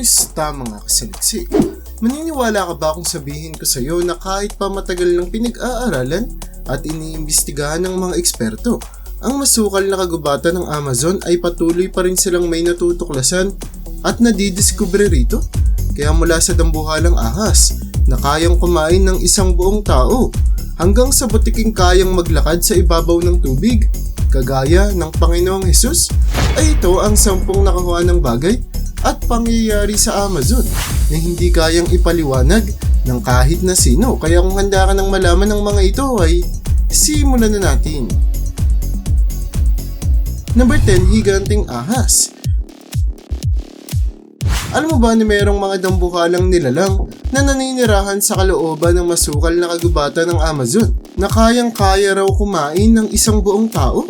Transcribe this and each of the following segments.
Kumusta mga kasaliksik? Maniniwala ka ba kung sabihin ko sa'yo na kahit pa matagal ng pinag-aaralan at iniimbestigahan ng mga eksperto, ang masukal na kagubatan ng Amazon ay patuloy pa rin silang may natutuklasan at nadidiskubre rito? Kaya mula sa dambuhalang ahas na kayang kumain ng isang buong tao hanggang sa butiking kayang maglakad sa ibabaw ng tubig kagaya ng Panginoong Hesus ay ito ang sampung nakakuha ng bagay at pangyayari sa Amazon na hindi kayang ipaliwanag ng kahit na sino. Kaya kung handa ka ng malaman ng mga ito ay simulan na natin. Number 10, Higanting Ahas. Alam mo ba na mayroong mga dambuhalang nilalang na naninirahan sa kalooban ng masukal na kagubatan ng Amazon na kayang-kaya raw kumain ng isang buong tao?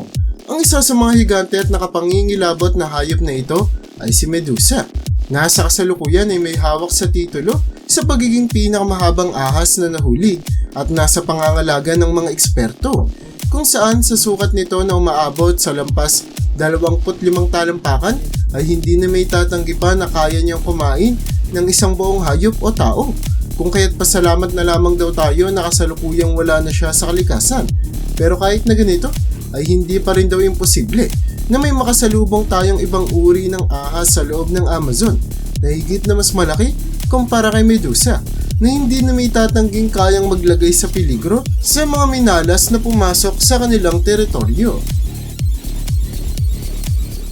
Ang isa sa mga higante at nakapangingilabot na hayop na ito ay si Medusa. Nasa kasalukuyan ay may hawak sa titulo sa pagiging pinakamahabang ahas na nahuli at nasa pangangalaga ng mga eksperto kung saan sa sukat nito na umaabot sa lampas 25 talampakan ay hindi na may tatanggi pa na kaya niyang kumain ng isang buong hayop o tao. Kung kaya't pasalamat na lamang daw tayo na kasalukuyang wala na siya sa kalikasan. Pero kahit na ganito, ay hindi pa rin daw imposible na may makasalubong tayong ibang uri ng ahas sa loob ng Amazon na higit na mas malaki kumpara kay Medusa na hindi na may tatangging kayang maglagay sa peligro sa mga minalas na pumasok sa kanilang teritoryo.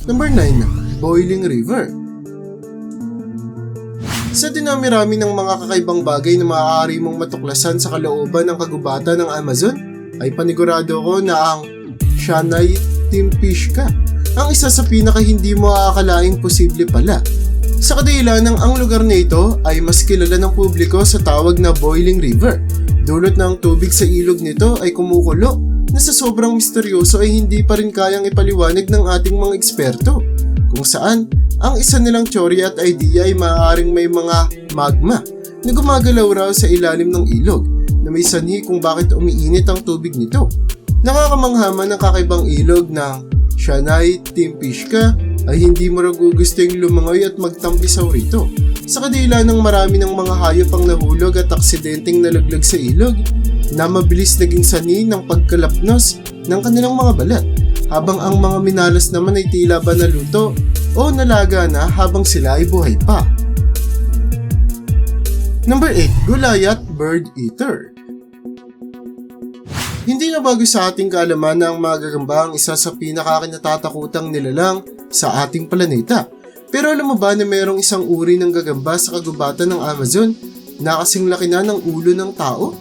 Number 9. Boiling River Sa dinami-rami ng mga kakaibang bagay na maaari mong matuklasan sa kalooban ng kagubatan ng Amazon, ay panigurado ko na ang Shanay Timpishka ang isa sa pinaka hindi mo aakalaing posible pala. Sa kadahilan ng ang lugar na ito ay mas kilala ng publiko sa tawag na Boiling River. Dulot ng tubig sa ilog nito ay kumukulo na sa sobrang misteryoso ay hindi pa rin kayang ipaliwanag ng ating mga eksperto. Kung saan, ang isa nilang teorya at idea ay maaaring may mga magma na gumagalaw raw sa ilalim ng ilog na may sanhi kung bakit umiinit ang tubig nito. Nakakamangha man ang kakaibang ilog na Shanay Timpishka ay hindi mo raw gustong lumangoy at magtampisaw rito. Sa kadila ng marami ng mga hayop ang nahulog at aksidenteng nalaglag sa ilog na mabilis naging sani ng pagkalapnos ng kanilang mga balat habang ang mga minalas naman ay tila ba naluto o nalaga na habang sila ay buhay pa. Number 8. Gulayat Bird Eater hindi na bago sa ating kaalaman na ang mga gagamba ang isa sa pinakakinatatakutang nilalang sa ating planeta. Pero alam mo ba na mayroong isang uri ng gagamba sa kagubatan ng Amazon na kasing laki na ng ulo ng tao?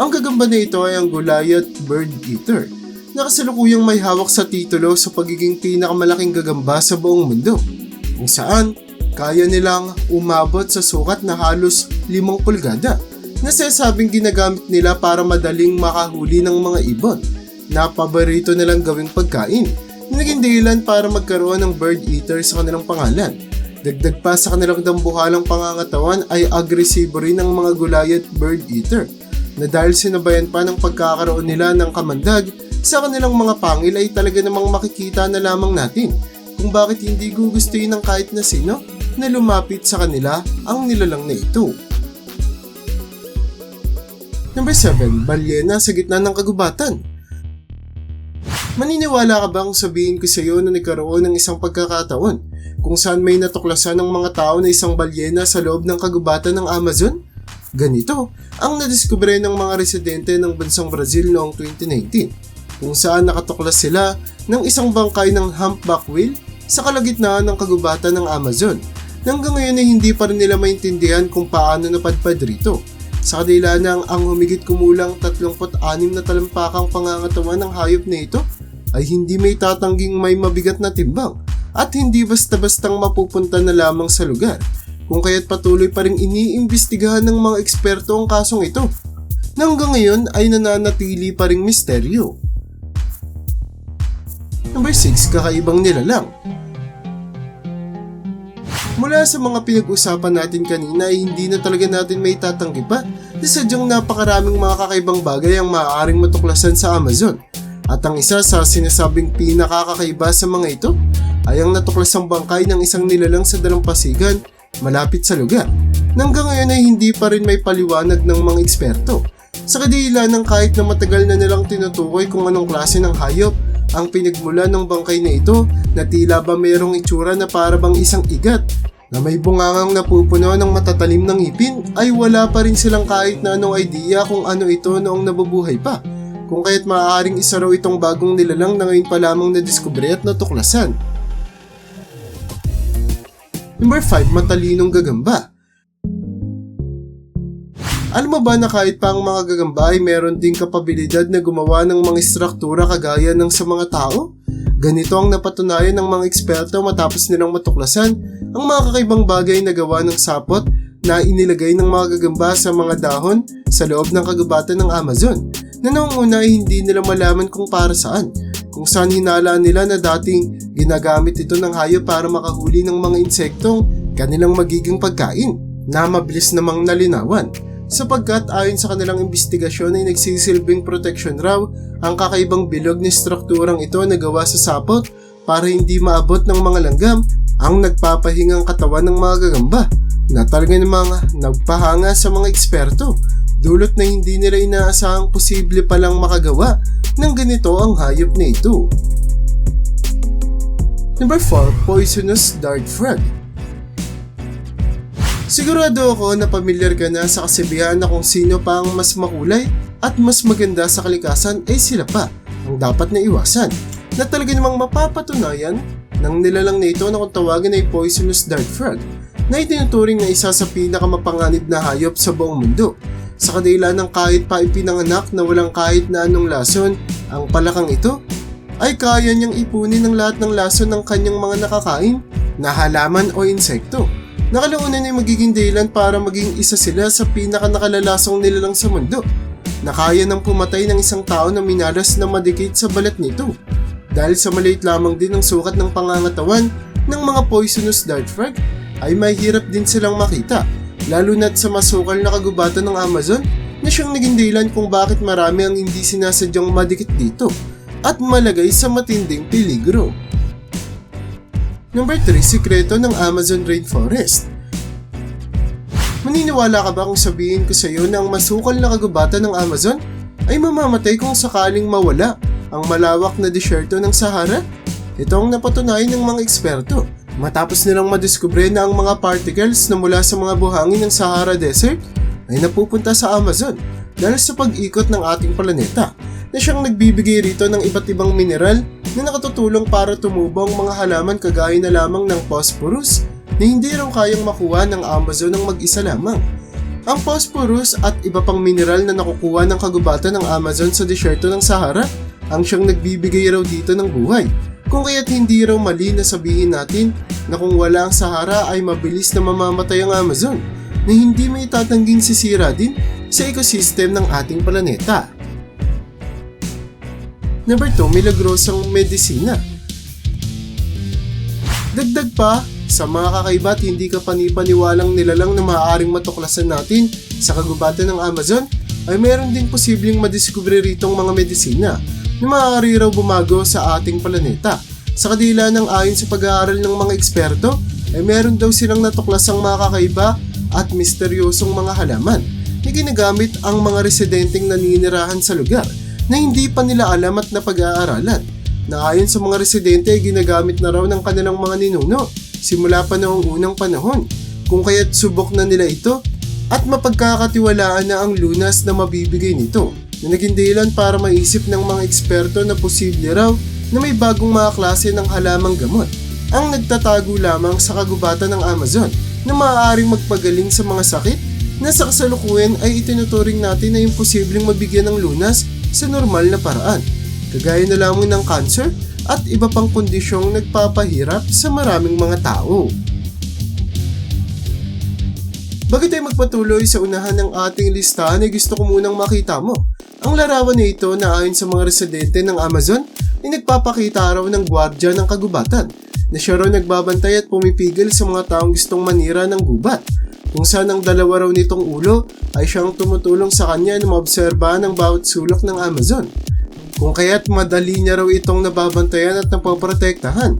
Ang gagamba na ito ay ang Goliath Bird Eater na kasalukuyang may hawak sa titulo sa pagiging pinakamalaking gagamba sa buong mundo kung saan kaya nilang umabot sa sukat na halos 5 pulgada na sinasabing ginagamit nila para madaling makahuli ng mga ibon na paborito nilang gawing pagkain. Naging dahilan para magkaroon ng bird eater sa kanilang pangalan. Dagdag pa sa kanilang dambuhalang pangangatawan ay agresibo rin ng mga gulayat bird eater na dahil sinabayan pa ng pagkakaroon nila ng kamandag sa kanilang mga pangil ay talaga namang makikita na lamang natin kung bakit hindi gugustuhin ng kahit na sino na lumapit sa kanila ang nilalang na ito. Number 7, balyena sa gitna ng kagubatan. Maniniwala ka ba kung sabihin ko sa iyo na nagkaroon ng isang pagkakataon kung saan may natuklasan ng mga tao na isang balyena sa loob ng kagubatan ng Amazon? Ganito ang nadiskubre ng mga residente ng bansang Brazil noong 2019 kung saan nakatuklas sila ng isang bangkay ng humpback whale sa kalagitnaan ng kagubatan ng Amazon. Hanggang ngayon ay hindi pa rin nila maintindihan kung paano napadpad rito sa kadila ng ang humigit kumulang 36 na talampakang pangangatawan ng hayop na ito ay hindi may tatangging may mabigat na timbang at hindi basta-bastang mapupunta na lamang sa lugar kung kaya't patuloy pa rin iniimbestigahan ng mga eksperto ang kasong ito hanggang ngayon ay nananatili pa ring misteryo. Number 6, kakaibang nilalang. Mula sa mga pinag-usapan natin kanina ay hindi na talaga natin may tatanggi pa na sadyang napakaraming mga kakaibang bagay ang maaaring matuklasan sa Amazon. At ang isa sa sinasabing pinakakakaiba sa mga ito ay ang natuklasang bangkay ng isang nilalang sa dalampasigan malapit sa lugar. Hanggang ngayon ay hindi pa rin may paliwanag ng mga eksperto. Sa kadila ng kahit na matagal na nilang tinutukoy kung anong klase ng hayop ang pinagmula ng bangkay na ito na tila ba mayroong itsura na para isang igat na may bungangang napupuno ng matatalim ng ngipin ay wala pa rin silang kahit na anong idea kung ano ito noong nabubuhay pa. Kung kaya't maaaring isa raw itong bagong nilalang na ngayon pa lamang nadiskubre at natuklasan. Number 5, matalinong gagamba. Alam mo ba na kahit pa ang mga gagamba ay meron ding kapabilidad na gumawa ng mga struktura kagaya ng sa mga tao? Ganito ang napatunayan ng mga eksperto matapos nilang matuklasan ang mga kakaibang bagay na gawa ng sapot na inilagay ng mga gagamba sa mga dahon sa loob ng kagubatan ng Amazon na noong una ay hindi nila malaman kung para saan kung saan hinala nila na dating ginagamit ito ng hayop para makahuli ng mga insektong kanilang magiging pagkain na mabilis namang nalinawan sapagkat ayon sa kanilang investigasyon ay nagsisilbing protection raw ang kakaibang bilog ni strukturang ito na gawa sa sapot para hindi maabot ng mga langgam ang nagpapahingang katawan ng mga gagamba na talaga namang nagpahanga sa mga eksperto dulot na hindi nila inaasahang posible palang makagawa ng ganito ang hayop na ito. Number 4, Poisonous Dart Frog Sigurado ako na pamilyar ka na sa kasabihan na kung sino pa ang mas makulay at mas maganda sa kalikasan ay sila pa ang dapat na iwasan na talaga namang mapapatunayan ng nilalang na ito na kung tawagin ay poisonous dart frog na itinuturing na isa sa pinakamapanganib na hayop sa buong mundo. Sa kadila ng kahit pa ipinanganak na walang kahit na anong lason, ang palakang ito ay kaya niyang ipunin ng lahat ng lason ng kanyang mga nakakain na halaman o insekto Nakalaunan ay magiging dahilan para maging isa sila sa pinakanakalalasong nilalang sa mundo na kaya nang pumatay ng isang tao na minalas na madikit sa balat nito dahil sa maliit lamang din ang sukat ng pangangatawan ng mga poisonous dart frog ay mahirap din silang makita lalo na't sa masukal na kagubatan ng Amazon na siyang naging dahilan kung bakit marami ang hindi sinasadyang madikit dito at malagay sa matinding peligro. Number 3, sikreto ng Amazon Rainforest. Maniniwala ka ba kung sabihin ko sa iyo na ang masukal na kagubatan ng Amazon ay mamamatay kung sakaling mawala ang malawak na disyerto ng Sahara? Ito ang napatunayan ng mga eksperto matapos nilang madiskubre na ang mga particles na mula sa mga buhangin ng Sahara Desert ay napupunta sa Amazon dahil sa pag-ikot ng ating planeta na siyang nagbibigay rito ng iba't ibang mineral na nakatutulong para tumubong mga halaman kagaya na lamang ng phosphorus na hindi raw kayang makuha ng Amazon ng mag-isa lamang. Ang phosphorus at iba pang mineral na nakukuha ng kagubatan ng Amazon sa disyerto ng Sahara ang siyang nagbibigay raw dito ng buhay. Kung kaya't hindi raw mali na sabihin natin na kung wala ang Sahara ay mabilis na mamamatay ang Amazon na hindi may tatangging sisira din sa ecosystem ng ating planeta. Number 2, milagrosang medisina. Dagdag pa, sa mga kakaiba at hindi ka panipaniwalang nilalang na maaaring matuklasan natin sa kagubatan ng Amazon, ay meron ding posibleng madiskubre ritong mga medisina na maaari raw bumago sa ating planeta. Sa kadila ng ayon sa pag-aaral ng mga eksperto, ay meron daw silang natuklasang mga kakaiba at misteryosong mga halaman na ginagamit ang mga residenteng naninirahan sa lugar na hindi pa nila alam at napag-aaralan na ayon sa mga residente ay ginagamit na raw ng kanilang mga ninuno simula pa noong unang panahon. Kung kaya't subok na nila ito at mapagkakatiwalaan na ang lunas na mabibigay nito na naging dahilan para maisip ng mga eksperto na posible raw na may bagong mga klase ng halamang gamot ang nagtatago lamang sa kagubatan ng Amazon na maaaring magpagaling sa mga sakit na sa kasalukuyan ay itinuturing natin na imposibleng mabigyan ng lunas sa normal na paraan, kagaya na lamang ng cancer at iba pang kondisyong nagpapahirap sa maraming mga tao. Bago tayo magpatuloy sa unahan ng ating listahan ay gusto ko munang makita mo. Ang larawan na ito na ayon sa mga residente ng Amazon ay nagpapakita raw ng gwardya ng kagubatan na siya raw nagbabantay at pumipigil sa mga taong gustong manira ng gubat kung saan ang dalawa raw nitong ulo ay siyang tumutulong sa kanya na maobserbahan ang bawat sulok ng Amazon. Kung kaya't madali niya raw itong nababantayan at napoprotektahan.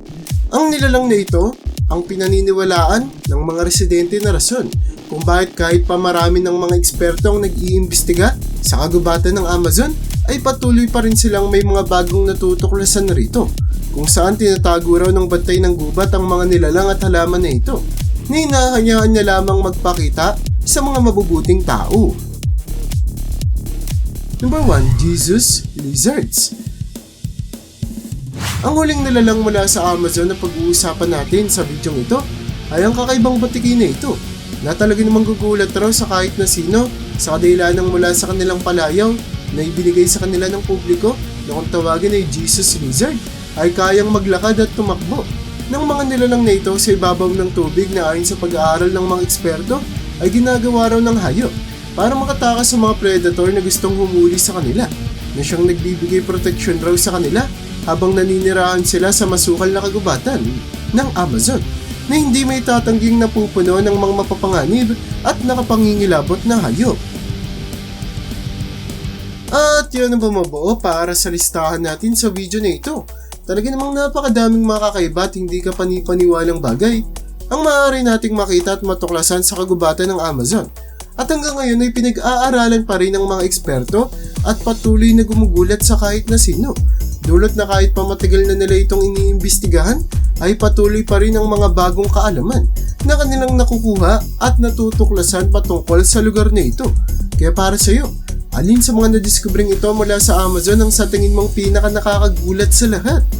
Ang nilalang na ito ang pinaniniwalaan ng mga residente na rason kung bakit kahit pa marami ng mga eksperto ang nag-iimbestiga sa kagubatan ng Amazon ay patuloy pa rin silang may mga bagong natutuklasan rito kung saan tinatago raw ng bantay ng gubat ang mga nilalang at halaman na ito na hinahayaan niya lamang magpakita sa mga mabubuting tao. Number 1, Jesus Lizards Ang huling nilalang mula sa Amazon na pag-uusapan natin sa video ito ay ang kakaibang batiki na ito na talaga namang gugulat raw sa kahit na sino sa kadahilan ng mula sa kanilang palayaw na ibinigay sa kanila ng publiko na kung tawagin ay Jesus Lizard ay kayang maglakad at tumakbo ng mga nilalang na ito sa ibabaw ng tubig na ayon sa pag-aaral ng mga eksperto ay ginagawa raw ng hayop para makatakas sa mga predator na gustong humuli sa kanila na siyang nagbibigay proteksyon raw sa kanila habang naninirahan sila sa masukal na kagubatan ng Amazon na hindi may tatangging napupuno ng mga mapapanganib at nakapangingilabot na hayop. At yun ang bumubuo para sa listahan natin sa video na ito. Talaga namang napakadaming mga kakaiba at hindi ka panipaniwalang bagay ang maaari nating makita at matuklasan sa kagubatan ng Amazon. At hanggang ngayon ay pinag-aaralan pa rin ng mga eksperto at patuloy na gumugulat sa kahit na sino. Dulot na kahit pa matagal na nila itong iniimbestigahan, ay patuloy pa rin ang mga bagong kaalaman na kanilang nakukuha at natutuklasan patungkol sa lugar na ito. Kaya para sa iyo, alin sa mga nadiskubring ito mula sa Amazon ang sa tingin mong pinaka nakakagulat sa lahat?